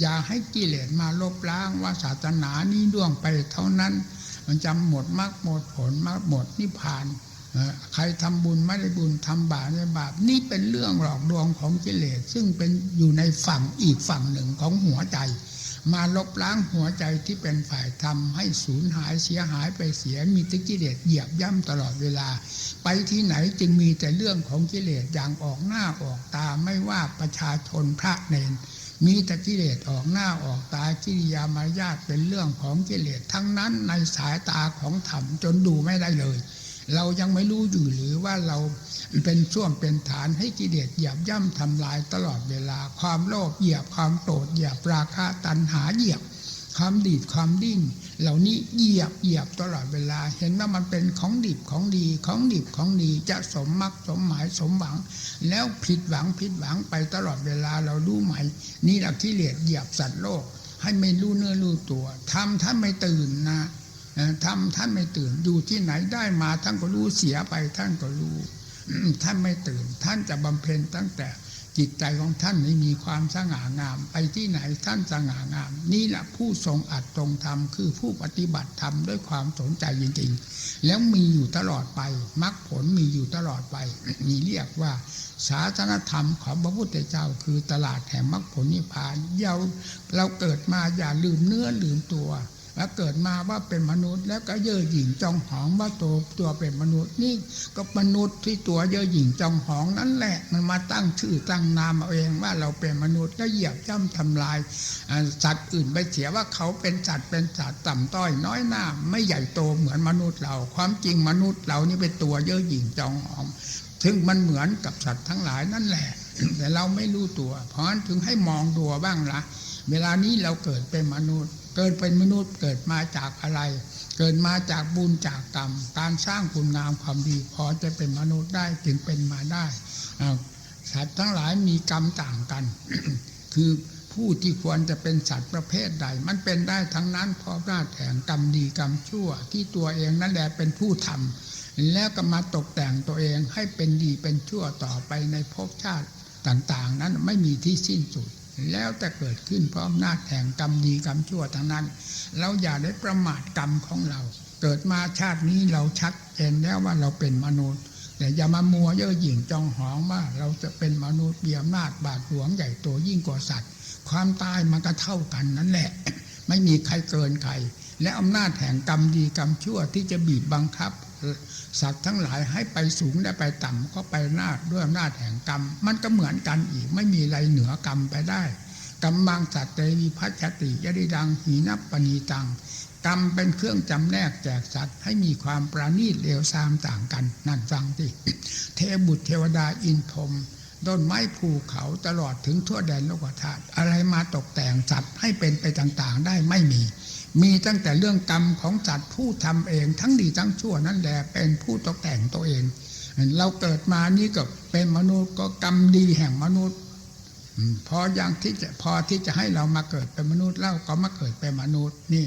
อย่าให้กิเลสมาลบล้างว่าศาสนานี้ล่วงไปเท่านั้น มันจะหมดมรรคหมดผลมรรคหมดนิพพานใครทำบุญไม่ได้บุญทำบาปไม่บาปนี่เป็นเรื่องหลอกลวงของกิเลสซึ่งเป็นอยู่ในฝั่งอีกฝั่งหนึ่งของหัวใจ มาลบล้างหัวใจที่เป็นฝ่ายทำให้สูญหายเสียหายไปเสียมีแต่กิเลสเหยียบย่ำตลอดเวลา ไปที่ไหนจึงมีแต่เรื่องของกิเลสอย่างออกหน้าออกตาไม่ว่าประชาชนพระเนน มีแต่กิเลสออกหน้าออกตากิริยามารยาทเป็นเรื่องของกิเลสทั้งนั้นในสายตาของธรรมจนดูไม่ได้เลย เรายังไม่รู้อยู่หรือว่าเราเป็นช่วงเป็นฐานให้กิเลสเหยียบย่ำทำลายตลอดเวลา ความโลภเหยียบความโกรธเหยียบราคะตัณหาเหยียบ ความดีดความดิ้นเหล่านี้เหยียบเหยียบตลอดเวลา เห็นว่ามันเป็นของดิบของดีของดิบของดีจะสมมักสมหมายสมหวัง แล้วผิดหวังผิดหวังไปตลอดเวลาเรารู้ไหม นี่หละกิเหลสเหยียบสัตว์โลก ให้ไม่รู้เนื้อรู้ตัวทำท่านไม่ตื่นนะทำท่านไม่ตื่นอยู่ที่ไหนได้มาท่านก็รู้เสียไปท่านก็รู้ท่านไม่ตื่น ท่านจะบำเพ็ญตั้งแต่ จิตใจของท่านไม่มีความสง่างาม ไปที่ไหนท่านสง่างาม นี่แหละผู้ทรงอัดตรงธรรมคือผู้ปฏิบัติธรรมด้วยความสนใจจริงๆ แล้วมีอยู่ตลอดไปมรรคผลมีอยู่ตลอดไปนี่เรียกว่าศาสนธรรมของพระพุทธเจ้า คือตลาดแห่งมรรคผลนิพพานเราเราเกิดมาอย่าลืมเนื้อลืมตัว แล้วเกิดมาว่าเป็นมนุษย์ แล้วก็เย่อหยิ่งจองหองว่าตัวตัวเป็นมนุษย์นี่ก็มนุษย์ที่ตัวเย่อหยิ่งจองหองนั่นแหละ มันมาตั้งชื่อตั้งนามเอาเองว่าเราเป็นมนุษย์ก็เหยียบย่ำทำลายสัตว์อื่นไปเสียว่าเขาเป็นสัตว์เป็นสัตว์ต่ำต้อยน้อยหน้าไม่ใหญ่โตเหมือนมนุษย์เรา ความจริงมนุษย์เรานี่เป็นตัวเย่อหยิ่งจองหองซึ่งมันเหมือนกับสัตว์ทั้งหลายนั่นแหละ แต่เราไม่รู้ตัว เพราะฉะนั้นถึงให้มองตัวบ้างละเวลานี้เราเกิดเป็นมนุษย์ เกิดเป็นมนุษย์เกิดมาจากอะไร เกิดมาจากบุญจากกรรม การสร้างคุณงามความดีพอจะเป็นมนุษย์ได้จึงเป็นมาได้สัตว์ทั้งหลายมีกรรมต่างกัน คือผู้ที่ควรจะเป็นสัตว์ประเภทใด มันเป็นได้ทั้งนั้นเพราะหน้าแห่งกรรมดีกรรมชั่ว ที่ตัวเองนั่นแหละเป็นผู้ทำแล้วก็มาตกแต่งตัวเองให้เป็นดีเป็นชั่วต่อไปในภพชาติต่าง ๆ นั้นไม่มีที่สิ้นสุด แล้วแต่เกิดขึ้นพราะอำนาจแห่งกรรมดีกรรมชั่วทั้งนั้น เราอย่าได้ประมาทกรรมของเรา เกิดมาชาตินี้เราชัดเจนแล้วว่าเราเป็นมนุษย์แต่อย่ามามัวเย่อหยิ่งจองหองว่าเราจะเป็นมนุษย์มีอำนาจบาดหลวงใหญ่โตยิ่งกว่าสัตว์ ความตายมันก็เท่ากันนั่นแหละ ไม่มีใครเกินใคร และอำนาจแห่งกรรมดีกรรมชั่วที่จะบีบบังคับ สัตว์ทั้งหลายให้ไปสูงได้ไปต่ำก็ไปหน้าจด้วยอำนาจแห่งกรรม มันก็เหมือนกันอีกไม่มีอะไรเหนือกรรมไปได้กรรมังสัตว์เตวิพัชติยดิดังหีนับปณีตังกรรมเป็นเครื่องจำแนกแจกสัตว์ให้มีความประณีตเลวทรามต่างกัน นั่นฟังที่เทบุตรเทวดาอินพรมต้นไม้ภูเขาตลอดถึงทั่วแดนโลกธาตุอะไรมาตกแต่งสัตว์ให้เป็นไปต่างๆ ได้ไม่มี มีตั้งแต่เรื่องกรรมของสัตว์ผู้ทำเอง ทั้งดีทั้งชั่วนั่นแหละเป็นผู้ตกแต่งตัวเอง เราเกิดมานี่ก็เป็นมนุษย์ก็กรรมดีแห่งมนุษย์พออย่างที่จะพอที่จะให้เรามาเกิดเป็นมนุษย์เล่าก็มาเกิดเป็นมนุษย์นี่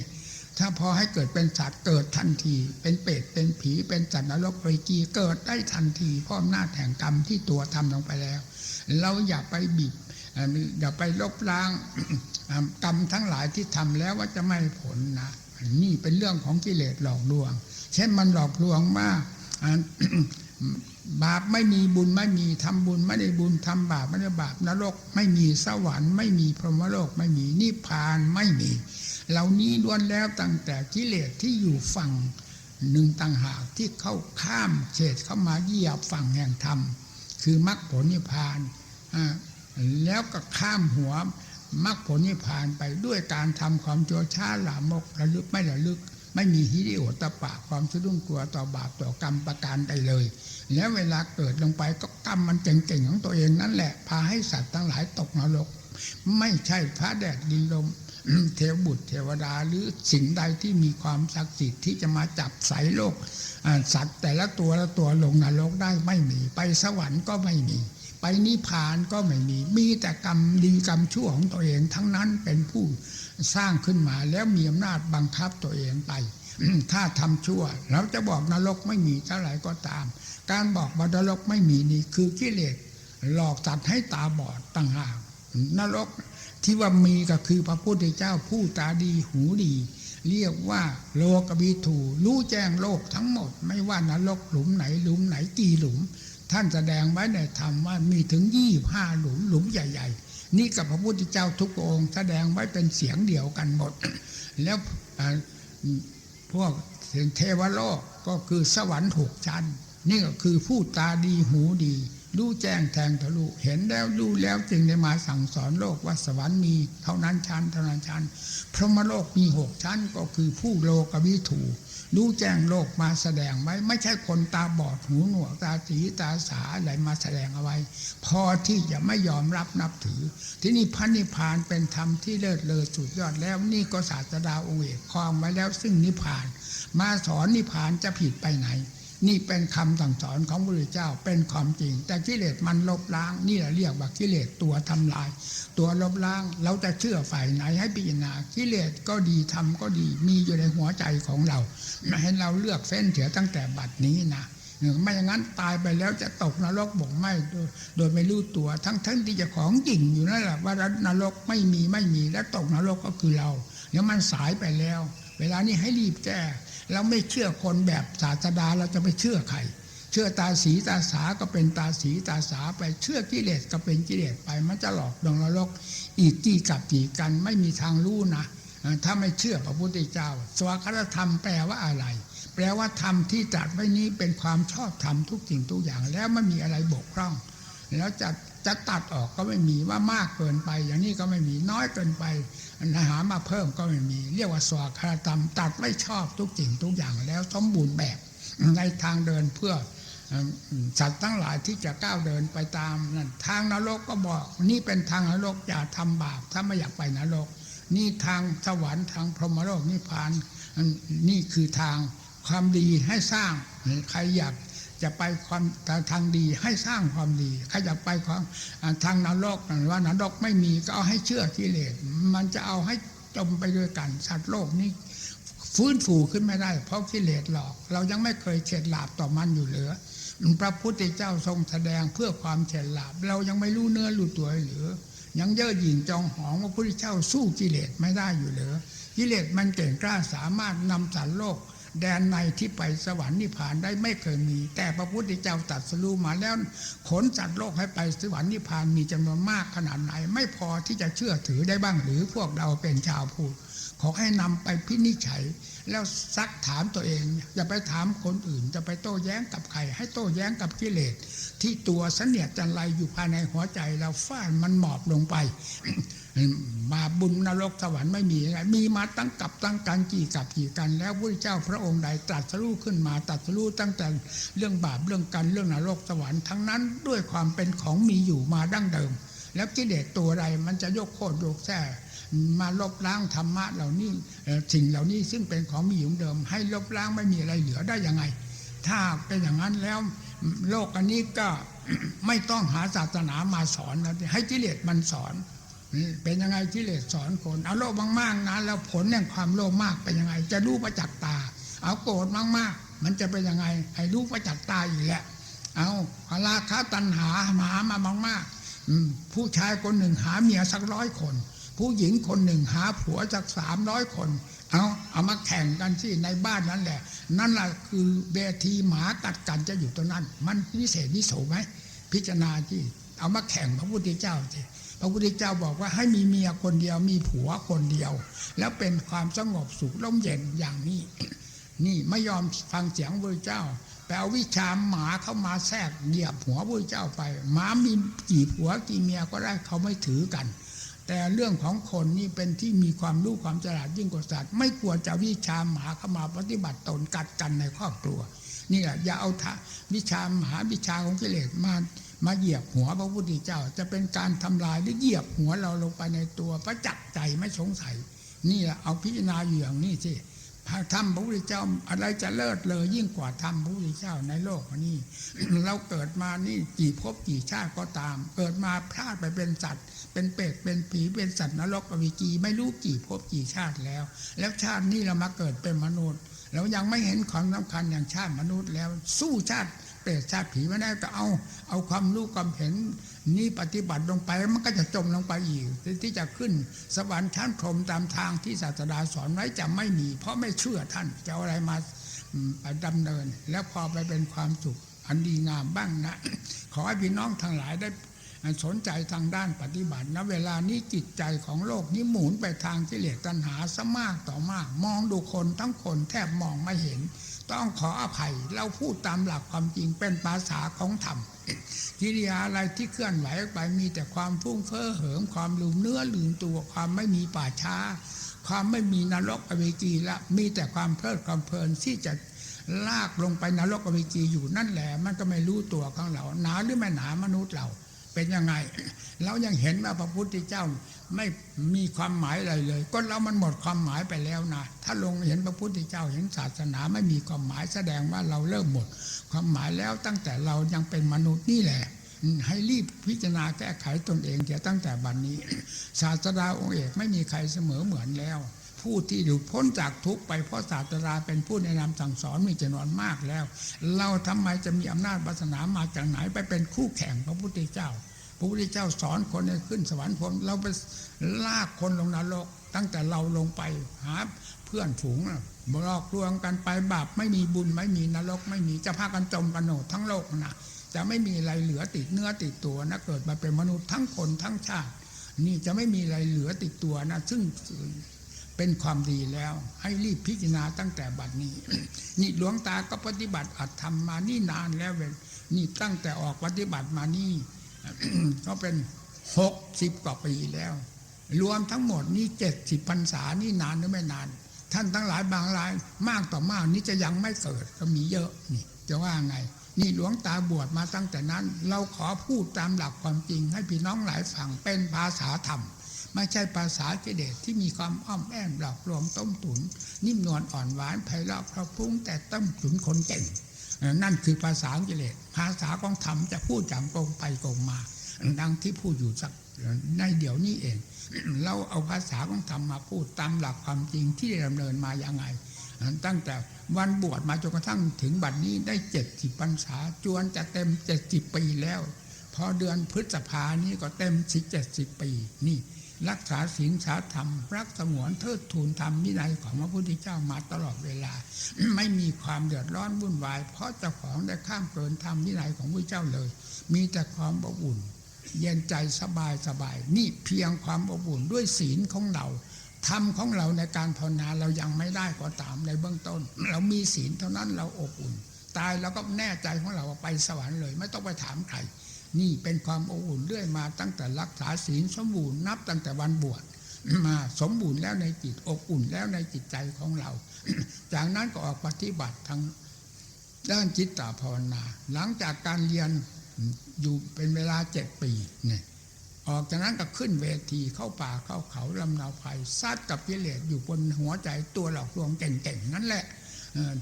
ถ้าพอให้เกิดเป็นสัตว์เกิดทันที เป็นเปรตเป็นผีเป็นสัตว์นรกเปรกีเกิดได้ทันทีเพราะอำนาจแห่งกรรมที่ตัวทำลงไปแล้ว เราอย่าไปบีบ อย่าไปลบล้างกรรมทั้งหลายที่ทำแล้วว่าจะไม่ผลนะนี่เป็นเรื่องของกิเลสหลอกลวง เช่นมันหลอกลวงว่าบาปไม่มีบุญไม่มีทำบุญไม่ได้บุญทำบาปไม่ได้บาปนรก ไม่มีสวรรค์ไม่มีพรหมโลกไม่มีนิพพานไม่มี เหล่านี้ล้วนแล้วตั้งแต่กิเลสที่อยู่ฝั่งหนึ่งต่างหากที่เข้าข้ามเฉดเข้ามาเหยียบฝั่งแห่งธรรม คือมรรคผลนิพพานอ่า แล้วก็ข้ามหัวมรรคผลนิพพานไปด้วยการทำความชั่วช้าหลามกระลึกไม่ระลึก ไม่มีฮิริโอตปะความสะดุ้งกลัวต่อบาปต่อกรรมประการใดเลย แล้วเวลาเกิดลงไปก็กรรมมันเก่งๆของตัวเองนั่นแหละ พาให้สัตว์ทั้งหลายตกนรก ไม่ใช่พระแดดดินลมเทวบุตรเทวดาหรือสิ่งใดที่มีความศักดิ์สิทธิ์ที่จะมาจับใส่โลกสัตว์แต่ละตัวละตัวลงนรกได้ไม่มีไปสวรรค์ก็ไม่มี ไปนิพพานก็ไม่มี มีแต่กรรมดีกรรมชั่วของตัวเองทั้งนั้นเป็นผู้สร้างขึ้นมาแล้วมีอำนาจบังคับตัวเองไป ถ้าทำชั่ว เราจะบอกนรกไม่มีเท่าไหร่ก็ตาม การบอกว่านรกไม่มีนี่คือกิเลสหลอกสัตว์ให้ตาบอดต่างหากนรกที่ว่ามีก็คือพระพุทธเจ้าผู้ตาดีหูดี เรียกว่าโลกบิถูรู้แจ้งโลกทั้งหมด ไม่ว่านรกหลุมไหนหลุมไหนกี่หลุม ท่านแสดงไว้ในธรรมว่ามีถึงยี่ห้าหลุมหลุมใหญ่ ๆ นี่กับพระพุทธเจ้าทุกองค์แสดงไว้เป็นเสียงเดียวกันหมด แล้วพวกเทวโลกก็คือสวรรค์หกชั้น นี่ก็คือผู้ตาดีหูดี รู้แจ้งแทงทะลุเห็นแล้วรู้แล้วจึงได้มาสั่งสอนโลกว่าสวรรค์มี เท่านั้นชั้นเท่านั้นชั้นพรหมโลกมีหกชั้นก็คือผู้โลกวิถูรู้แจ้งโลกมาแสดงไว้ ไม่ใช่คนตาบอดหูหนวกตาสีตาสาอะไรมาแสดงเอาไว้ พอที่จะไม่ยอมรับนับถือ ที่นี่พระนิพพานเป็นธรรมที่เลิศเลอสุดยอดแล้วนี่ก็ศาสดาองค์เอกครองไว้แล้วซึ่งนิพพาน มาสอนนิพพานจะผิดไปไหน นี่เป็นคำสั่งสอนของพระพุทธเจ้าเป็นความจริง แต่กิเลสมันลบล้าง นี่แหละเรียกว่ากิเลสตัวทำลาย ตัวลบล้างเราจะเชื่อฝ่ายไหนให้พิจารณากิเลสก็ดีธรรมก็ดีมีอยู่ในหัวใจของเราให้เราเลือกเส้นเถียตั้งแต่บัดนี้นะไม่อย่างนั้นตายไปแล้วจะตกนรกบ่งไหมโดยโดยไม่รู้ตัว ทั้งทั้งที่จะของจริงอยู่นั่นแหละว่านรกไม่มีไม่มีและตกนรกก็คือเราเดี๋ยวมันสายไปแล้ว เวลานี้ให้รีบแก้ เราไม่เชื่อคนแบบศาสดาเราจะไปเชื่อใคร เชื่อตาสีตาสาก็เป็นตาสีตาสาไปเชื่อกิเลสก็เป็นกิเลสไป มันจะหลอกดวงนรกอีกกี่กับกี่กันไม่มีทางรู้นะถ้าไม่เชื่อพระพุทธเจ้า สวากรธรรมแปลว่าอะไร แปลว่าธรรมที่ตรัสไว้นี้เป็นความชอบธรรมทุกสิ่งทุกอย่าง แล้วไม่มีอะไรบกพร่อง แล้วจะ จะตัดออกก็ไม่มีว่ามากเกินไป อย่างนี้ก็ไม่มีน้อยเกินไปหามาเพิ่มก็ไม่มี เรียกว่าสวากรธรรม ตัดไม่ชอบทุกสิ่งทุกอย่างแล้วสมบูรณ์แบบในทางเดินเพื่อสัตว์ทั้งหลายที่จะก้าวเดินไปตามนั่นทางนรกก็บอก นี่เป็นทางนรกอย่าทำบาปถ้าไม่อยากไปนรก นี่ทางสวรรค์ทางพรหมโลกนิพพานนี่คือทางความดีให้สร้างใครอยาก จะไปความทางดีให้สร้างความดีใครอยากไปความทางนรกว่านรกไม่มีก็เอาให้เชื่อกิเลสมันจะเอาให้จมไปด้วยกันสัตว์โลกนี้ฟื้นฟูขึ้นไม่ได้ เพราะกิเลสหลอก เรายังไม่เคยเฉดหลาบต่อมันอยู่เหลือพระพุทธเจ้าทรงแสดงเพื่อความเฉดหลาบ เรายังไม่รู้เนื้อรู้ตัวหรือ ยังเย่อหยิ่งจองหองว่าพระพุทธเจ้าสู้กิเลสไม่ได้อยู่เหลือกิเลสมันเก่งกล้าสามารถนำสัตว์โลก แดนในที่ไปสวรรค์นิพพานได้ไม่เคยมี แต่พระพุทธเจ้าตรัสรู้มาแล้วขนสัตว์โลกให้ไปสวรรค์นิพพานมีจำนวนมากขนาดไหน ไม่พอที่จะเชื่อถือได้บ้างหรือพวกเราเป็นชาวพุทธขอให้นำไปพินิจฉัย แล้วซักถามตัวเองอย่าไปถามคนอื่น จะไปโต้แย้งกับใคร ให้โต้แย้งกับกิเลสที่ตัวเสนียดจันไรอยู่ภายในหัวใจเราฟาดมันหมอบลงไป มาบุญนรกสวรรค์ไม่มีอะไรมีมาตั้งกับตั้งกันกี่กับกี่กัน แล้วพระเจ้าพระองค์ใดตรัสรู้ขึ้นมาตรัสรู้ตั้งแต่เรื่องบาปเรื่องกันเรื่องนรกสวรรค์ทั้งนั้นด้วยความเป็นของมีอยู่มาดั้งเดิม แล้วกิเลสตัวใดมันจะยกโคตรยกแท้มาลบล้างธรรมะเหล่านี้สิ่งเหล่านี้ซึ่งเป็นของมีอยู่เดิม ให้ลบล้างไม่มีอะไรเหลือได้ยังไง ถ้าเป็นอย่างนั้นแล้วโลกอันนี้ก็ไม่ต้องหาศาสนามาสอนให้กิเลสมันสอน เป็นยังไงกิเลสสอนคน เอาโลภมากๆนะแล้วผลแห่งความโลภมากเป็นยังไง จะรู้ประจักษ์ตา เอาโกรธมากๆ มันจะเป็นยังไงให้รู้ประจักษ์ตาอีกแหละ เอาราคะตัณหาหมามามากๆผู้ชายคนหนึ่งหาเมียสักร้อยคน ผู้หญิงคนหนึ่งหาผัวจากสามร้อยคน เอาเอามาแข่งกันที่ในบ้านนั้นแหละ นั่นแหละคือเบทีหมากัดกันจะอยู่ตรงนั้น มันวิเศษวิโสไหมพิจารณาที่เอามาแข่งพระพุทธเจ้าสิพ ระพุทธเจ้าบอกว่าให้มีเมียคนเดียวมีผัวคนเดียว แล้วเป็นความสงบสุขร่มเย็นอย่างนี้ นี่ไม่ยอมฟังเสียงพระเจ้าไปเอาวิชาหมาเข้ามาแทรกเหยียบหัวพระเจ้าไป หมามีกี่ผัวกี่เมียก็ได้เขาไม่ถือกัน แต่เรื่องของคนนี่เป็นที่มีความรู้ความฉลาดยิ่งกว่าสัตว์ไม่ควรจะวิชาหมาเข้ามาปฏิบัติตนกัดกันในครอบครัวนี่แหละอย่าเอาวิชาหมาวิชาของกิเลสมา มาเหยียบหัวพระพุทธเจ้า จะเป็นการทำลายหรือเหยียบหัวเราลงไปในตัวประจักษ์ใจไม่สงสัย นี่แหละเอาพิจารณาอยู่อย่างนี้สิพระธรรมพระพุทธเจ้าอะไรจะเลิศเลยยิ่งกว่าธรรมพระพุทธเจ้าในโลกนี้ เราเกิดมานี่กี่ภพกี่ชาติก็ตาม เกิดมาพลาดไปเป็นสัตว์ เป็นเป็ดเป็นผีเป็นสัตว์นรกอวิจีไม่รู้กี่ภพกี่ชาติแล้ว แล้วชาตินี้เรามาเกิดเป็นมนุษย์ เรายังไม่เห็นความสำคัญอย่างชาติมนุษย์แล้ว สู้ชาติ เปรตชาติผีไม่ได้ก็เอา เอาความรู้ความเห็นนี่ปฏิบัติลงไปมันก็จะจมลงไปอีกที่จะขึ้นสวรรค์ชั้นพรหมตามทางที่ศาสดาสอนไว้จะไม่มี เพราะไม่เชื่อท่านจะอะไรมาอืมดำเนิน แล้วพอไปเป็นความสุขอันดีงามบ้างนะ ขอให้พี่น้องทั้งหลายได้สนใจทางด้านปฏิบัตินะเวลานี้จิตใจของโลกนี้หมุนไปทางกิเลสตัณหาซะมากต่อมาก มองดูคนทั้งคนแทบมองไม่เห็น ต้องขออภัยเราพูดตามหลักความจริงเป็นภาษาของธรรมกิริยาอะไรที่เคลื่อนไหวออกไปมีแต่ความฟุ้งเฟ้อเหิมความลืมเนื้อลืมตัวความไม่มีป่าช้า ความไม่มีนรกอเวจีละมีแต่ความเพลิดความเพลินที่จะลากลงไปนรกอเวจีอยู่นั่นแหละ มันก็ไม่รู้ตัวของเราหนาหรือไม่หนามนุษย์เราเป็นยังไง เรายังเห็นว่าพระพุทธเจ้า ไม่มีความหมายอะไรเลย ก็เรามันหมดความหมายไปแล้วนะถ้าลงเห็นพระพุทธเจ้าเห็นศาสนาไม่มีความหมายแสดงว่าเราเริ่มหมด ความหมายแล้วตั้งแต่เรายังเป็นมนุษย์นี่แหละ ให้รีบพิจารณาแก้ไขตนเองเดี๋ยวตั้งแต่บัดนนี้ ศาสดาองค์เอกไม่มีใครเสมอเหมือนแล้ว ผู้ที่หลุดพ้นจากทุกไปเพราะศาสดาเป็นผู้แนะนำสั่งสอนมีจำนวนมากแล้ว เราทำไมจะมีอำนาจวาสนามาจากไหนไปเป็นคู่แข่งพระพุทธเจ้า พระพุทธเจ้าสอนคนให้ขึ้นสวรรค์พรมเราไปลากคนลงนรกตั้งแต่เราลงไปหาเพื่อนฝูงน่ะบลอกลวงกันไปบาปไม่มีบุญไม่มีนรก ไม่มีจะพากันจมกันโหนดทั้งโลกนะจะไม่มีอะไรเหลือติดเนื้อติดตัวนะเกิดมาเป็นมนุษย์ทั้งคนทั้งชาติ นี่จะไม่มีอะไรเหลือติดตัวนะซึ่งเป็นความดีแล้ว ให้รีบพิจารณาตั้งแต่บัดนี้ นี่หลวงตาก็ปฏิบัติอัดทำมานี่นานแล้วเว้นี่ตั้งแต่ออกปฏิบัติมานี่ ก็เป็นหกสิบกว่าปีแล้ว รวมทั้งหมดนี่เจ็ดสิบพรรษานี่นานหรือไม่นาน ท่านทั้งหลายบางรายมากต่อมากนี่จะยังไม่เกิดก็มีเยอะนี่จะว่าไง นี่หลวงตาบวชมาตั้งแต่นั้น เราขอพูดตามหลักความจริง ให้พี่น้องหลายฝั่งเป็นภาษาธรรมไม่ใช่ภาษากิเลสที่มีความอ้อมแอมหลอกลวงต้มตุน นิ่มนวลอ่อนหวานไพเราะเพราะพรุ้งแต่ต้มตุนคนเก่ง นั่นคือภาษากิเลสภาษาของธรรมจะพูดจากตรงไปตรงมา ดังที่พูดอยู่สักในเดี๋ยวนี้เอง เราเอาภาษาของธรรมมาพูดตามหลักความจริงที่ได้ดำเนินมาอย่างไง ตั้งแต่วันบวชมาจนกระทั่งถึงบัดนี้ได้เจ็ดสิบพรรษาจวนจะเต็มเจ็ดสิบปีแล้ว พอเดือนพฤษภานี้ก็เต็มสิเจ็ดสิบปีนี่ รักษาศีลสาธรรม รักสงวนเทิดทูนธรรมวินัยของพระพุทธเจ้ามาตลอดเวลา ไม่มีความเดือดร้อนวุ่นวาย เพราะเจ้าของได้ข้ามเกินธรรมวินัยของพระเจ้าเลย มีแต่ความอบอุ่น เย็นใจสบายสบาย นี่เพียงความอบอุ่นด้วยศีลของเราธรรมของเราในการภาวนาเรายังไม่ได้ก็ตามในเบื้องต้น เรามีศีลเท่านั้นเราอบอุ่น ตายแล้วก็แน่ใจของเราไปสวรรค์เลย ไม่ต้องไปถามใคร นี่เป็นความอบอุ่นเรื่อยมาตั้งแต่รักษาศีลสมบูรณ์นับตั้งแต่วันบวชมาสมบูรณ์แล้วในจิตอบอุ่นแล้วในจิตใจของเรา จากนั้นก็ออกปฏิบัติทางด้านจิตตภาวนา หลังจากการเรียนอยู่เป็นเวลาเจ็ดปีเนี่ยออกจากนั้นก็ขึ้นเวทีเข้าป่าเข้าเขาลำนาวไผ่ซัดกับกิเลสอยู่บนหัวใจตัวหลอกลวงเก่งๆนั่นแหละ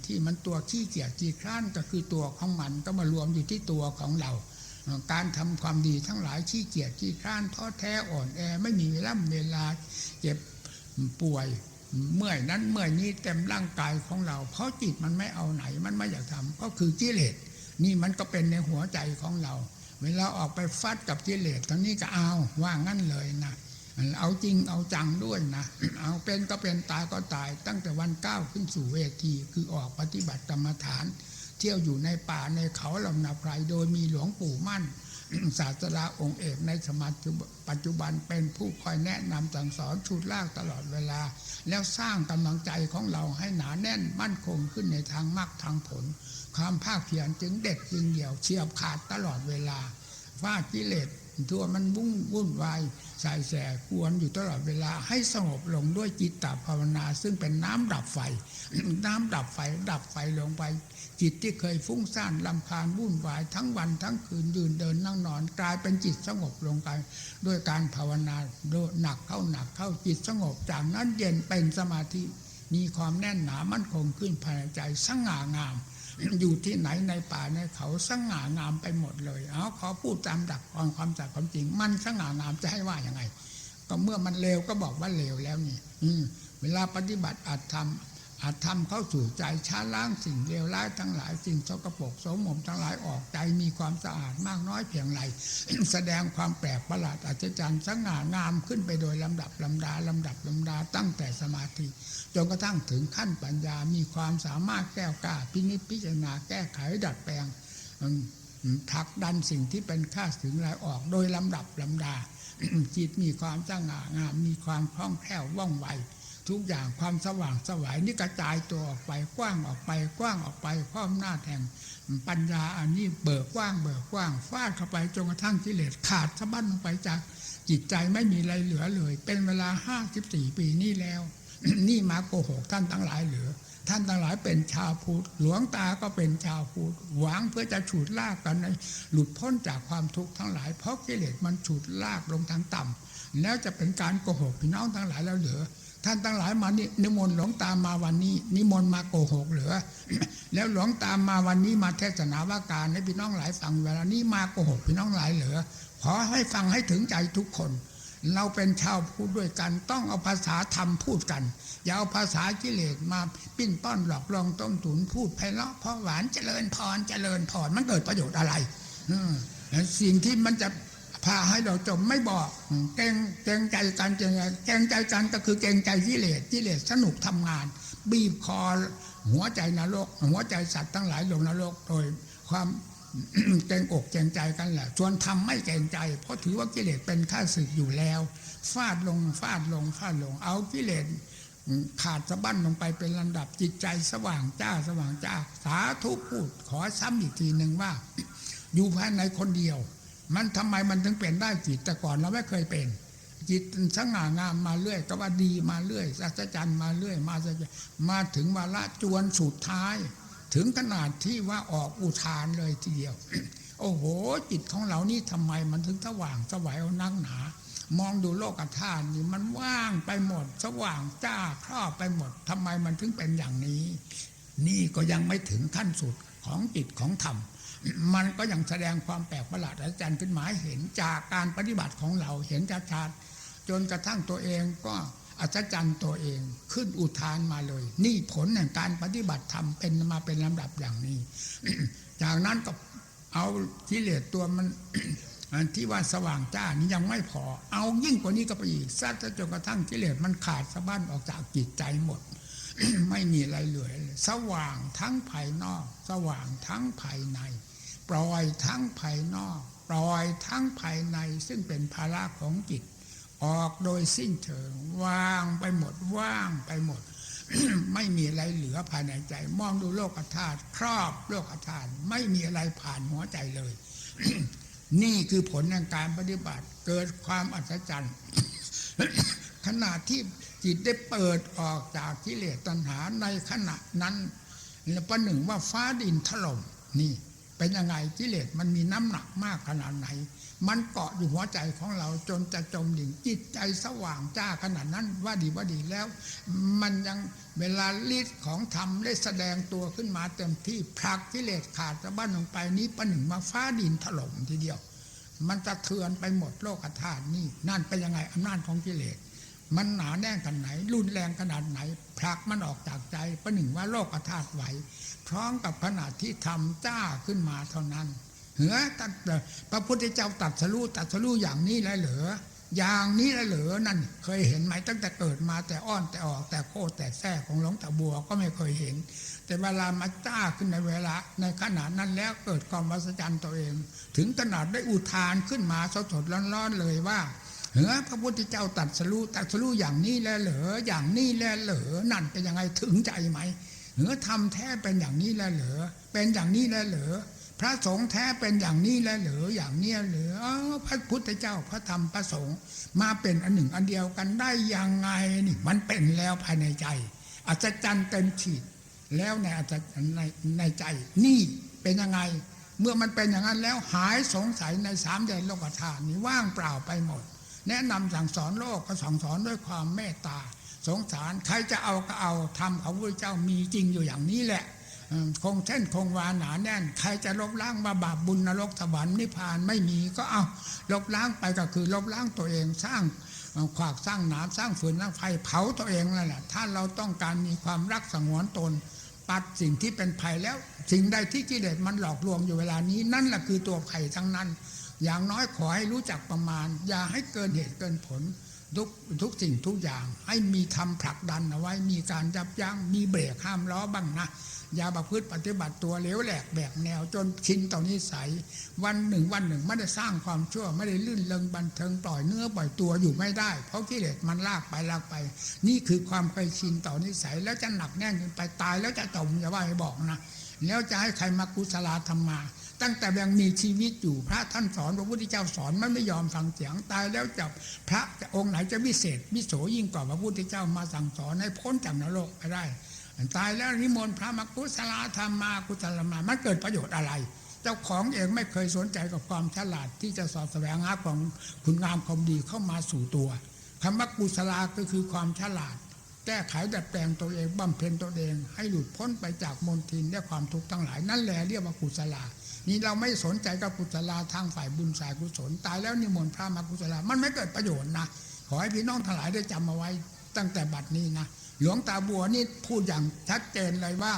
ที่มันตัวขี้เกียจขี้คร้านก็คือตัวของมันก็มารวมอยู่ที่ตัวของเรา การทำความดีทั้งหลายขี้เกียจขี้คร้านท้อแท้อ่อนแอไม่มีเวลาเวลาเจ็บป่วย เมื่อยนั้นเมื่อยนี้เต็มร่างกายของเรา เพราะจิตมันไม่เอาไหนมันไม่อยากทำก็คือกิเลสนี่มันก็เป็นในหัวใจของเรา เวลาออกไปฟัดกับกิเลสตอนนี้ก็เอาว่างั้นเลยนะเอาจริงเอาจังด้วยนะ เอาเป็นก็เป็นตายก็ตาย ตั้งแต่วันก้าวขึ้นสู่เวทีคือออกปฏิบัติกรรมฐาน เที่ยวอยู่ในป่าในเขาลำนาไพรโดยมีหลวงปู่มั่นศาสดาองค์เอกในสมัยปัจจุบันเป็นผู้คอยแนะนำสั่งสอนชุดลากตลอดเวลา แล้วสร้างกำลังใจของเราให้หนาแน่นมั่นคงขึ้นในทางมรรคทางผล ความภาคเพียรจึงเด็ดจึงเดี่ยวเฉียบขาดตลอดเวลาฟาดกิเลสตัวมันวุ่นวุ่นวายใส่แสกวนอยู่ตลอดเวลาให้สงบลงด้วยจิตตภาวนา ซึ่งเป็นน้ำดับไฟ น้ำดับไฟดับไฟลงไป จิตที่เคยฟุ้งซ่านลำคาญวุ่นวายทั้งวันทั้งคืนยืนเดินนั่งนอน กลายเป็นจิตสงบลงไปด้วยการภาวนาโดยหนักเข้าหนักเข้าจิตสงบจากนั้นเย็นเป็นสมาธิมีความแน่นหนามั่นคงขึ้นภายในใจสง่างาม อยู่ที่ไหนในป่าในเขาสง่างามไปหมดเลยเอาขอพูดตามดักความความจากความจริง มันสง่างามจะให้ว่าอยังไง ก็เมื่อมันเลวก็บอกว่าเลวแล้วนี่ อืเวลาปฏิบัติอาจทำ อาจทำเข้าสู่ใจช้าล้างสิ่งเลวร้ายทั้งหลายสิ่งสกปรกโสมมทั้งหลายออกใจมีความสะอาดมากน้อยเพียงไรแสดงความแปลกประหลาดอัศจรรย์สง่างามขึ้นไปโดยลำดับลำดาลำดับลำดาตั้งแต่สมาธิจนกระทั่งถึงขั้นปัญญามีความสามารถแก้วกล้าพินิจพิจารณาแก้ไขดัดแปลงผลักดันสิ่งที่เป็นข้าศึกลายออกโดยลำดับลำดาจิตมีความสง่างามมีความคล่องแคล่วว่องไว ทุกอย่างความสว่างสวายนี่กระจายตัวออกไปกว้างออกไปกว้างออกไปความหน้าแห่งปัญญาอันนี้เบิกกว้างเบิกกว้างฟาดเข้าไปจนกระทั่งกิเลสขาดสะบั้นลงไปจากจิตใจไม่มีอะไรเหลือเลย เป็นเวลาห้าสิบสี่ปีนี้แล้ว นี่มาโกหกท่านทั้งหลายเหลือ ท่านทั้งหลายเป็นชาวพุทธหลวงตาก็เป็นชาวพุทธหวังเพื่อจะฉุดลากกันในหลุดพ้นจากความทุกข์ทั้งหลาย เพราะกิเลสมันฉุดลากลงทางต่ำแล้วจะเป็นการโกหกพี่น้องทั้งหลายแล้วเหลือ ท่านทั้งหลายมานี่นิมนต์หลวงตามาวันนี้ นิมนต์มาโกหกเหลือ แล้วหลวงตามาวันนี้มาเทศนาว่าการให้พี่น้องหลายฟังเวลานี้มาโกหกพี่น้องหลายเหลือ ขอให้ฟังให้ถึงใจทุกคน เราเป็นชาวพูดด้วยกัน ต้องเอาภาษาธรรมพูดกัน อย่าเอาภาษากิเลสมาปิ้นป้อนหลอกลวงต้มตุ๋นพูดไพเราะเพราะหวานเจริญพรเจริญพรมันเกิดประโยชน์อะไรอืมสิ่งที่มันจะ พาให้เราจมไม่บอกอืมเกรงเกรงใจกันเกรงใจเกรงใจกันก็คือเกรงใจกิเลสกิเลสสนุกทำงาน บีบคอหัวใจนรก หัวใจสัตว์ทั้งหลายลงนรกโดยความเกรงอกเกรงใจกันแหละชวนทำไม่เกรงใจ เพราะถือว่ากิเลสเป็นข้าศึกอยู่แล้ว ฟาดลงฟาดลงฟาดลงเอากิเลสขาดสะบั้นลงไปเป็นลำดับจิตใจสว่างจ้าสว่างจ้า สาธุพูดขอซ้ำอีกทีหนึ่งว่า อยู่ภายในคนเดียว มันทำไมมันถึงเป็นได้จิตแต่ก่อนเราไม่เคยเป็น จิตสง่างามมาเรื่อยก็ว่าดีมาเรื่อยสัจจันมาเรื่อย มาสัจมาถึงวาระจวนสุดท้าย ถึงขนาดที่ว่าออกอุทานเลยทีเดียว โอ้โห จิตของเรานี่ทำไมมันถึงสว่างสวัยเอานักหนา มองดูโลกธาตุนี่มันว่างไปหมด สว่างจ้าครอบไปหมดทำไมมันถึงเป็นอย่างนี้ นี่ก็ยังไม่ถึงขั้นสุดของจิตของธรรม มันก็ยังแสดงความแปลกประหลาดอัศจรรย์ขึ้นมาให้เห็นจากการปฏิบัติของเราเห็นชัดๆจนกระทั่งตัวเองก็อัศจรรย์ตัวเองขึ้นอุทานมาเลย นี่ผลแห่งการปฏิบัติธรรมเป็นมาเป็นลำดับอย่างนี้ จากนั้นก็เอากิเลสตัวมันที่ว่าสว่างจ้านี่ยังไม่พอ เอายิ่งกว่านี้ก็ไปอีกซัดจนกระทั่งกิเลสมันขาดสะบั้นออกจากจิตใจหมด ไม่มีอะไรเหลือสว่างทั้งภายนอก สว่างทั้งภายใน ปล่อยทั้งภายนอก ปล่อยทั้งภายในซึ่งเป็นภาระของจิต ออกโดยสิ้นเชิงว่างไปหมดว่างไปหมด ไม่มีอะไรเหลือภายในใจ มองดูโลกธาตุครอบโลกธาตุไม่มีอะไรผ่านหัวใจเลย นี่คือผลแห่งการปฏิบัติเกิดความอัศจรรย์ขณะที่จิตได้เปิดออกจากกิเลสตัณหาในขณะนั้นประหนึ่งว่าฟ้าดินถล่มนี่ เป็นยังไงกิเลสมันมีน้ำหนักมากขนาดไหน มันเกาะอยู่หัวใจของเราจนจะจมดิ่งจิตใจสว่างจ้าขนาดนั้นว่าดีว่าดีแล้ว มันยังเวลาฤทธิ์ของธรรมได้แสดงตัวขึ้นมาเต็มที่ผลักกิเลสขาดสะบั้นลงไปนี้ประหนึ่งมาฟ้าดินถล่มทีเดียว มันจะเทือนไปหมดโลกธาตุนี่นั่นเป็นยังไงอำนาจของกิเลส มันหนาแน่นขนาดไหน รุนแรงขนาดไหนผลักมันออกจากใจประหนึ่งว่าโลกธาตุไหว พร้อมกับขนาดที่ทำจ้าขึ้นมาเท่านั้นเหือตัดพระพุทธเจ้าตัดสรู้ตัดสรู้อย่างนี้แล้วเหรออย่างนี้แล้วเหรอนั่น เคยเห็นไหมตั้งแต่เกิดมาแต่อ้อนแต่ออกแต่โคตรแต่แท้ของหลวงตาบัวก็ไม่เคยเห็น แต่เวลามาจ้าขึ้นในเวลา ในขณะนั้นแล้วเกิดความวัศจรรย์ตัวเอง ถึงขนาดได้อุทานขึ้นมาสดๆร้อนๆเลยว่า เฮ้อพระพุทธเจ้าตัดสรู้ตัดสรู้อย่างนี้แล้วเหรออย่างนี้แล้วเหรอนั่นเป็นยังไงถึงใจไหมเฮ้อทำแท้เป็นอย่างนี้แล้วเหรอเป็นอย่างนี้แล้วเหรอพระสงฆ์แท้เป็นอย่างนี้แล้วเหรออย่างเนี้ยเหรออ้าวพระพุทธเจ้าพระธรรมพระสงฆ์มาเป็นอันหนึ่งอันเดียวกันได้ยังไงนี่ มันเป็นแล้วภายในใจอัศจรรย์เต็มฉีดแล้วในอัศในในใจ นี่เป็นยังไง เมื่อมันเป็นอย่างนั้นแล้วหายสงสัยในสามแดนโลกธาตุนี้ว่างเปล่าไปหมด แนะนำสั่งสอนโลกก็สั่งสอนด้วยความเมตตา สงสารใครจะเอาก็เอาทำของพระเจ้ามีจริงอยู่อย่างนี้แหละคงเส้นคงวาหนาแน่น ใครจะลบล้างมาบาปบุญนรกสวรรค์นิพพานไม่มีก็เอาลบล้างไปก็คือลบล้างตัวเองสร้างขวากสร้างหนามสร้างฝืนสร้างไฟเผาตัวเองนั่นแหละถ้าเราต้องการมีความรักสงวนตน ปัดสิ่งที่เป็นภัยแล้ว สิ่งใดที่กิเลสมันหลอกลวงอยู่เวลานี้ นั่นแหละคือตัวภัยทั้งนั้น อย่างน้อยขอให้รู้จักประมาณ อย่าให้เกินเหตุเกินผลทุกทุกสิ่งทุกอย่าง ให้มีทำผลักดันเอาไว้ มีการยับยั้งมีเบรกห้ามล้อบ้างนะอย่าประพฤติปฏิบัติตัวเลวแหลกแบกแนว จนชินต่อนนิสัย วันหนึ่งวันหนึ่งไม่ได้สร้างความชั่ว ไม่ได้ลื่นเลงบันเทิงปล่อยเนื้อปล่อยตัวอยู่ไม่ได้ เพราะกิเลสมันลากไปลากไป นี่คือความเคยชินต่อนนิสัย แล้วจะหนักแน่นไปตายแล้วจะจมอย่าว่าให้บอกนะแล้วจะให้ใครมากุศลาธรรมา ตั้งแต่ยังมีชีวิตอยู่พระท่านสอนพระพุทธเจ้าสอนมันไม่ยอมฟังเสียงตายแล้วจะพระจะองค์ไหนจะวิเศษวิโสยิ่งกว่าพระพุทธเจ้ามาสั่งสอนให้พ้นจากนรกไปได้ตายแล้วนิมนต์พระมากุศลธรรมมากุศลมามันเกิดประโยชน์อะไร เจ้าของเองไม่เคยสนใจกับความฉลาดที่จะสอดแสวงหาของคุณงามความดีเข้ามาสู่ตัวคำว่ากุศลาก็คือความฉลาด แก้ไขดัดแปลงตัวเองบำเพ็ญตัวเอง ให้หลุดพ้นไปจากมนทินและความทุกข์ทั้งหลายนั่นแหละเรียกว่ากุศลา นี่เราไม่สนใจกับกุศลาทางฝ่ายบุญสายกุศลตายแล้วนิมนต์พระมากุศลามันไม่เกิดประโยชน์นะขอให้พี่น้องทั้งหลายได้จำเอาไว้ตั้งแต่บัดนี้นะหลวงตาบัวนี่พูดอย่างชัดเจนเลยว่า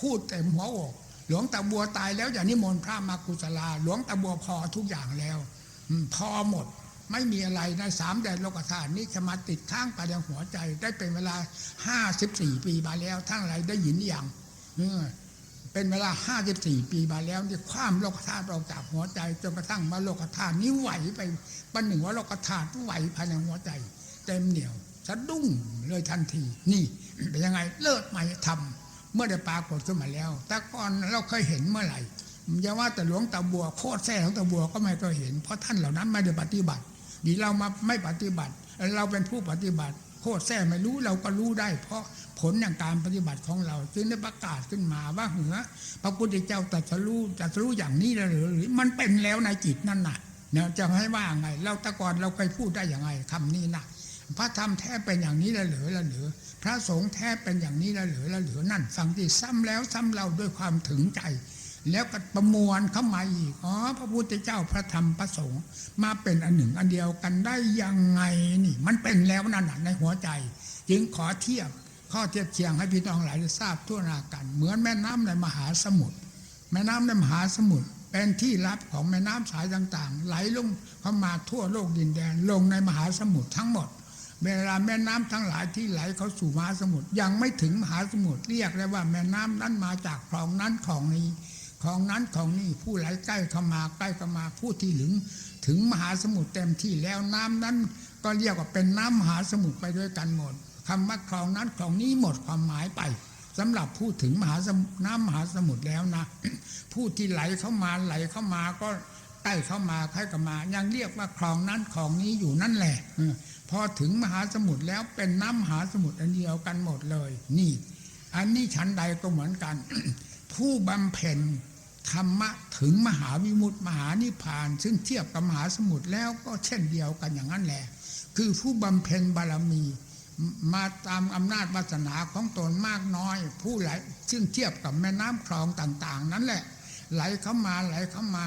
พูดเต็มหัวอกหลวงตาบัวตายแล้วอย่านิมนต์พระมากุศลา หลวงตาบัวพอทุกอย่างแล้วพอหมดไม่มีอะไรในสามแดนโลกธาตุนี้จะมาติดข้างไปในหัวใจ ได้เป็นเวลาห้าสิบสี่ปีมาแล้วทั้งหลายได้ยินหรือยัง เป็นเวลาห้าสิบสี่ปีมาแล้วที่ความโลกธาตุออกจากหัวใจจนกระทั่งมาโลกธาตุนี้ไหวไปปันหนึ่งว่าโลกธาตุไหวภายในหัวใจ เต็มเหนียวสะดุ้งเลยทันที นี่เป็นยังไงเลิศใหม่ทำเมื่อได้ปรากฏขึ้นมาแล้ว แต่ก่อนเราเคยเห็นเมื่อไหร่อย่าว่าแต่หลวงตาบัวโคตรแท้หลวงตาบัวก็ไม่เคยเห็น เพราะท่านเหล่านั้นไม่ได้ปฏิบัติดีเรามาไม่ปฏิบัติ เราเป็นผู้ปฏิบัติ โคแท้ไม่รู้เราก็รู้ได้ เพราะผลอย่างการปฏิบัติของเรา จึงได้ประกาศขึ้นมาว่าเหนือพระพุทธเจ้าตรัสรู้ตรัสรู้อย่างนี้แล้วหรือหรือมันเป็นแล้วในจิตนั่นน่ะเนี่ยจะให้ว่าไง เราต่ก่อนเราเคยพูดได้อย่างไงคำนี้นะพระธรรมแท้เป็นอย่างนี้แล้วหรือแล้วหรือ พระสงฆ์แท้เป็นอย่างนี้แล้วหรือแล้วหรือนั่นฟังที่ซ้ำแล้วซ้ำเล่าด้วยความถึงใจ แล้วก็ประมวลเข้ามาอีกอ๋อพระพุทธเจ้าพระธรรมพระสงฆ์มาเป็นอันหนึ่งอันเดียวกันได้ยังไงนี่ มันเป็นแล้วนั่นในหัวใจ จึงขอเทียบข้อเทียบเคียงให้พี่น้องหลายได้ทราบทั่วนากัน เหมือนแม่น้ำในมหาสมุทรแม่น้ำในมหาสมุทรเป็นที่รับของแม่น้ำสายต่าง ๆ ไหลลงเข้ามาทั่วโลกดินแดน ลงในมหาสมุทรทั้งหมดเวลาแม่น้ำทั้งหลายที่ไหลเข้าสู่มหาสมุทรยังไม่ถึงมหาสมุทรเรียกได้ว่าแม่น้ำนั้นมาจากคลองนั้นคลองนี้ คลองนั้นของนี้ผู้ไหลใกล้เข้ามาใกล้เข้ามาผู้ที่ถึง ถึงมหาสมุทรเต็มที่แล้วน้ำนั้น ก็เรียกว่าเป็นน้ำมหาสมุทรไปด้วยกันหมดคำว่าคลองนั้นคลองนี้หมดความหมายไปสำหรับผู้ถึงมหาสมุทรน้ำมหาสมุทรแล้วนะ ผู้ที่ไหลเข้ามาไหลเข้ามาก็ใกล้เข้ามาใกล้เข้ามายังเรียกว่าคลองนั้นคลองนี้อยู่นั่นแหละพอถึงมหาสมุทรแล้วเป็นน้ำมหาสมุทรอันเดียวกันหมดเลย นี่ อันนี้ชั้นใดก็เหมือนกัน ผู้บำเพ็ญธรรมะถึงมหาวิมุตติมหานิพพาน ซึ่งเทียบกับมหาสมุทรแล้วก็เช่นเดียวกันอย่างนั้นแหละ คือผู้บำเพ็ญบารมี มาตามอำนาจวาสนาของตนมากน้อย ผู้ไหลซึ่งเทียบกับแม่น้ำคลองต่าง ๆ นั่นแหละ ไหลเข้ามาไหลเข้ามา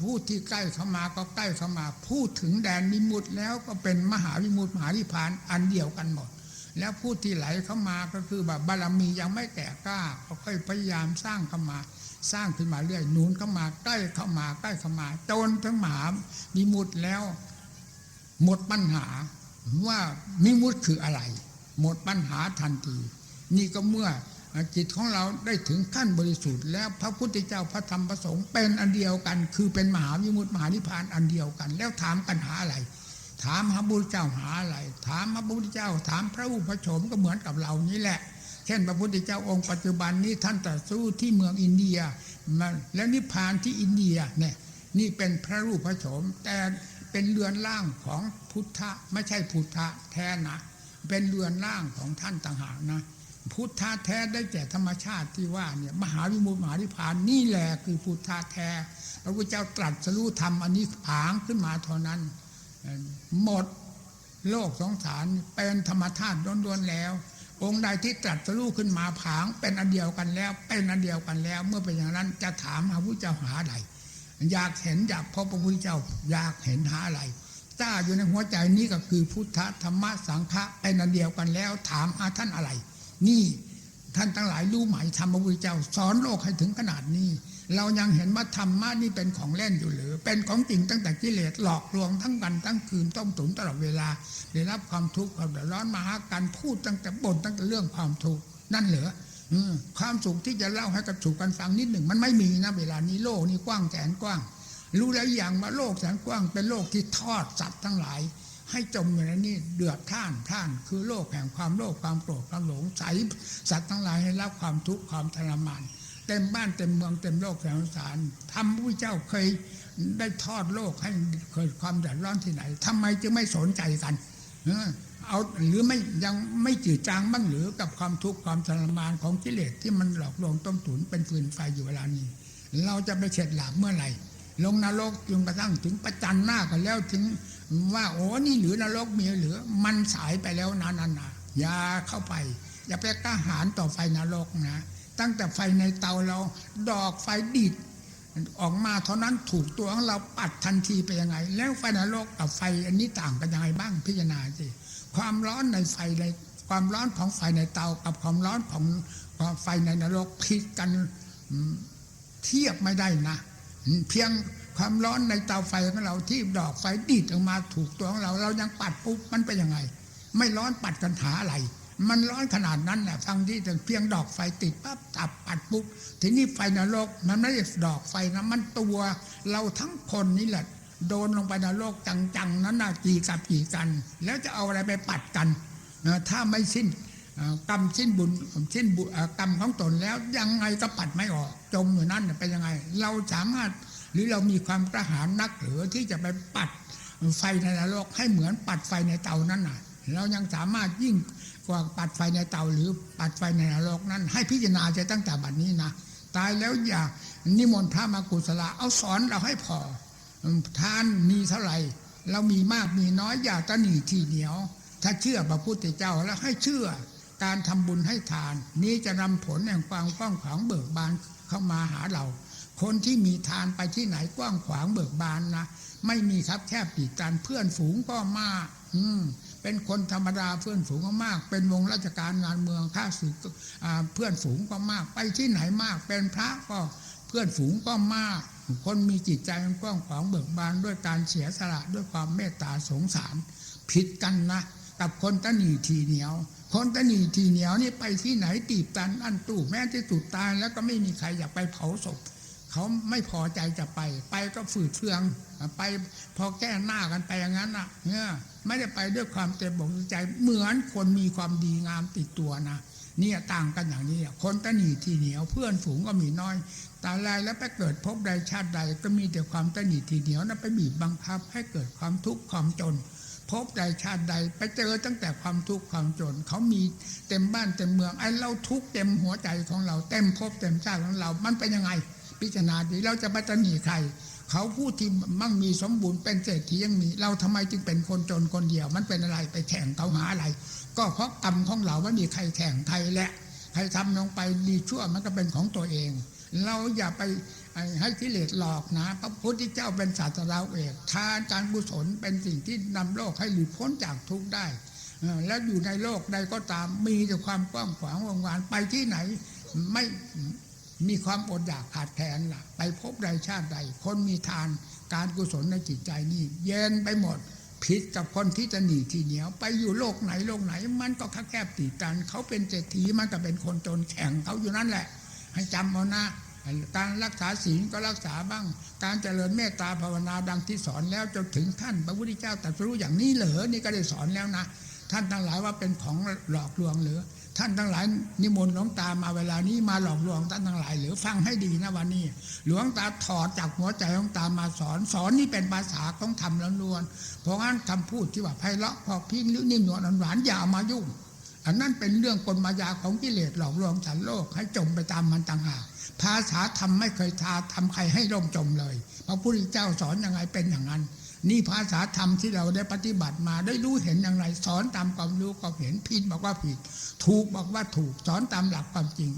ผู้ที่ใกล้เข้ามาก็ใกล้เข้ามา ผู้ถึงแดนวิมุตติแล้วก็เป็นมหาวิมุตติมหานิพพานอันเดียวกันหมด แล้วผู้ที่ไหลเข้ามาก็คือแบบบารมียังไม่แก่กล้าก็ค่อยพยายามสร้างเข้ามา สร้างขึ้นมาเรื่อยหนุนเข้ามาใกล้เข้ามาใกล้เข้ามาจนถึงมหาวิมุตติแล้ว หมดปัญหาว่ามิมุตคืออะไร หมดปัญหาทันที นี่ก็เมื่อจิตของเราได้ถึงขั้นบริสุทธิ์แล้วพระพุทธเจ้าพระธรรมพระสงฆ์เป็นอันเดียวกัน คือเป็นมหาวิมุตติมหานิพพานอันเดียวกัน แล้วถามกันหาอะไร ถามพระพุทธเจ้าหาอะไร ถามพระพุทธเจ้า ถามพระอุปชฌมก็เหมือนกับเรานี้แหละ เช่นพระพุทธเจ้าองค์ปัจจุบันนี้ท่านตรัสรู้ที่เมืองอินเดียมาแล้วนิพพานที่อินเดียเนี่ยนี่เป็นพระรูปพระโฉมแต่เป็นเรือนร่างของพุทธะไม่ใช่พุทธะแท้นะ เป็นเรือนร่างของท่านต่างหากนะ พุทธะแท้ได้แก่ธรรมชาติที่ว่าเนี่ยมหาวิมุตติมหานิพพานนี่แหละคือพุทธะแท้พระพุทธเจ้าตรัสรู้ธรรมอันนี้ผางขึ้นมาเท่านั้น หมดโลกสงสารเป็นธรรมธาตุล้วนๆแล้ว องค์ใดที่ตรัสรู้ขึ้นมาผางเป็นอันเดียวกันแล้ว เป็นอันเดียวกันแล้ว เมื่อเป็นอย่างนั้นจะถามพระพุทธเจ้าหาอะไรอยากเห็นอยากพบพระพุทธเจ้าอยากเห็นหาอะไรจ้าอยู่ในหัวใจนี้ก็คือพุทธธรรมะสังฆะเป็นอันเดียวกันแล้ว ถามอาท่านอะไร นี่ท่านทั้งหลายรู้ไหมธรรมพระพุทธเจ้า สอนโลกให้ถึงขนาดนี้ เรายังเห็นว่าธรรมะนี่เป็นของเล่นอยู่หรือ เป็นของจริงตั้งแต่กิเลสหลอกลวงทั้งวันทั้งคืนต้มตุ๋นตลอดเวลาได้รับความทุกข์ความเดือดร้อนมาหาการพูดตั้งแต่บ่นตั้งแต่เรื่องความทุกข์นั่นเหรออความสุขที่จะเล่าให้กับถูกกันฟังนิดหนึ่งมันไม่มีนะเวลานี้โลกนี่กว้างแสนกว้าง รู้แล้วอย่างว่าโลกแสนกว้างเป็นโลกที่ทอดสัตว์ทั้งหลาย ให้จมอยู่ในนี้เดือดท่านท่าน คือโลกแห่งความโลภความโกรธความหลงใสสัตว์ทั้งหลายให้รับความทุกข์ความทรมาน เต็มบ้านเต็มเมืองเต็มโลกแสนสารทำผู้เจ้าเคยได้ทอดโลกให้เกิดความเดือดร้อนที่ไหนทำไมจึงไม่สนใจกันเออเอาหรือไม่ยังไม่จืดจางบ้างหรือกับความทุกข์ความทรมานของกิเลสที่มันหลอกลวงต้มตุ๋นเป็นฟืนไฟอยู่เวลานี้ เราจะไปเฉดหลาบเมื่อไหร่ ลงนรกจนกระทั่งถึงประจันหน้ากันแล้วถึงว่าโอ้นี่หรือนรกมีหรือมันสายไปแล้วนานๆอย่าเข้าไป อย่าไปกล้าหาญต่อไฟนรกนะ ตั้งแต่ไฟในเตาเรา ดอกไฟดิดออกมาเท่านั้นถูกตัวของเราปัดทันทีไปยังไง แล้วไฟนรกกับไฟอันนี้ต่างกันยังไงบ้างพิจารณาสิความร้อนในไฟในความร้อนของไฟในเตากับความร้อนของไฟในนรกผิดกันเทียบไม่ได้นะเพียงความร้อนในเตาไฟของเราที่ดอกไฟดีดออกมาถูกตัวของเรา เรายังปัดปุ๊บมันเป็นยังไง ไม่ร้อนปัดกันหาอะไร มันร้อนขนาดนั้นแหละฟังที่แต่เพียงดอกไฟติดปั๊บตับปัดปุ๊บทีนี้ไฟนรกมันไม่ได้ดอกไฟนะมันตัว เราทั้งคนนี่แหละโดนลงไปนรกจังๆนั้นนะกี่กับกี่กัน แล้วจะเอาอะไรไปปัดกันนะถ้าไม่สิ้นกรรมสิ้นบุญสิ้นบุญกรรมของตนแล้วยังไงก็ปัดไม่ออก จมอยู่นั่นเป็นยังไง เราสามารถหรือเรามีความกระหายนักหรือที่จะไปปัดไฟในนรกให้เหมือนปัดไฟในเตานั้นน่ะ เรายังสามารถยิ่ง ว่าปัดไฟในเตาหรือปัดไฟในนรกนั้น ให้พิจารณาจะตั้งแต่บัดนี้นะตายแล้วอย่านิมนต์พระมากุศลาเอาสอนเราให้พอทานมีเท่าไหร่ เรามีมากมีน้อยอย่าตะหนีทีเหนียว ถ้าเชื่อพระพุทธเจ้าแล้วให้เชื่อการทำบุญให้ทาน นี้จะนำผลแห่งความกว้างขวางเบิกบานเข้ามาหาเรา คนที่มีทานไปที่ไหนกว้างขวางเบิกบานนะไม่มีครับแคบปีกกันเพื่อนฝูงก็มาก อืม เป็นคนธรรมดาเพื่อนฝูงก็มาก เป็นวงราชการงานเมืองข้าศึกเพื่อนฝูงก็มาก ไปที่ไหนมาก เป็นพระก็เพื่อนฝูงก็มาก คนมีจิตใจกว้างขวางเบิกบานด้วยการเสียสละด้วยความเมตตาสงสารผิดกันนะ กับคนตะหนีทีเหนียว คนตะหนีทีเหนียวนี่ไปที่ไหนตีบตันอันตู้แม้ที่สุดตายแล้วก็ไม่มีใครอยากไปเผาศพเขาไม่พอใจจะไป ไปก็ฝืดเฟือง ไปพอแก้หน้ากันไปอย่างนั้นนะเนี่ย ไม่ได้ไปด้วยความเต็มบอกใจ เหมือนคนมีความดีงามติดตัวนะเนี่ยต่างกันอย่างนี้คนตะหนีที่เหนียวเพื่อนฝูงก็มีน้อยตายแล้วแล้วไปเกิดพบใดชาติใดก็มีแต่ความตะหนีที่เหนียวนะไปบีบบังคับให้เกิดความทุกข์ความจน พบใดชาติใด ไปเจอตั้งแต่ความทุกข์ความจน เขามีเต็มบ้านเต็มเมืองไอ้เราทุกข์เต็มหัวใจของเราเต็มภพเต็มชาติของเรา มันเป็นยังไง พิจารณาดีเราจะไปตะหนีใคร เขาผู้ที่มั่งมีสมบูรณ์เป็นเศรษฐียังมี เราทำไมจึงเป็นคนจนคนเดียว มันเป็นอะไรไปแข่งเขาหาอะไร ก็เพราะกรรมของเราไม่มีใครแข่งใครแหละใครทำลงไปดีชั่วมันก็เป็นของตัวเอง เราอย่าไปให้กิเลสหลอกนะ พระพุทธเจ้าเป็นศาสตราเอกทานการกุศลเป็นสิ่งที่นำโลกให้หลุดพ้นจากทุกข์ได้แล้วอยู่ในโลกใดก็ตามมีแต่ความกว้างขวางวงวานไปที่ไหนไม่ มีความอดอยากขาดแคลนล่ะ ไปพบใดชาติใด คนมีทานการกุศลในจิตใจนี่ เย็นไปหมด ผิดกับคนที่จะหนีทีเหนียว ไปอยู่โลกไหนโลกไหน มันก็คับแคบตีกัน เขาเป็นเศรษฐีมันก็เป็นคนจนแข่งเขาอยู่นั่นแหละ ให้จำเอานะการรักษาศีลก็รักษาบ้าง การเจริญเมตตาภาวนาดังที่สอนแล้วจนถึงท่านพระพุทธเจ้าตรัสรู้อย่างนี้เหรอนี่ก็ได้สอนแล้วนะ ท่านทั้งหลายว่าเป็นของหลอกลวงหรือ ท่านทั้งหลาย นิมนต์หลวงตามาเวลานี้มาหลอกลวงท่านทั้งหลาย หรือฟังให้ดีนะวันนี้ หลวงตาถอดจากหัวใจหลวงตามาสอน สอนนี่เป็นภาษาของธรรมล้วนๆเพราะงั้นคำพูดที่ว่าไพเราะพอพิงหรือนิ่มนวลอ่อนหวานอย่าเอามายุ่ง อันนั้นเป็นเรื่องกลมายาของกิเลสหลอกลวงสันโลกให้จมไปตามมันต่างหากภาษาธรรมไม่เคยทาทำใครให้ร่มจมเลยพระพุทธเจ้าสอนยังไงเป็นอย่างนั้น นี่ภาษาธรรมที่เราได้ปฏิบัติมาได้รู้เห็นอย่างไร สอนตามความรู้ความเห็นผิดบอกว่าผิด ถูกบอกว่าถูกสอนตามหลักความจริง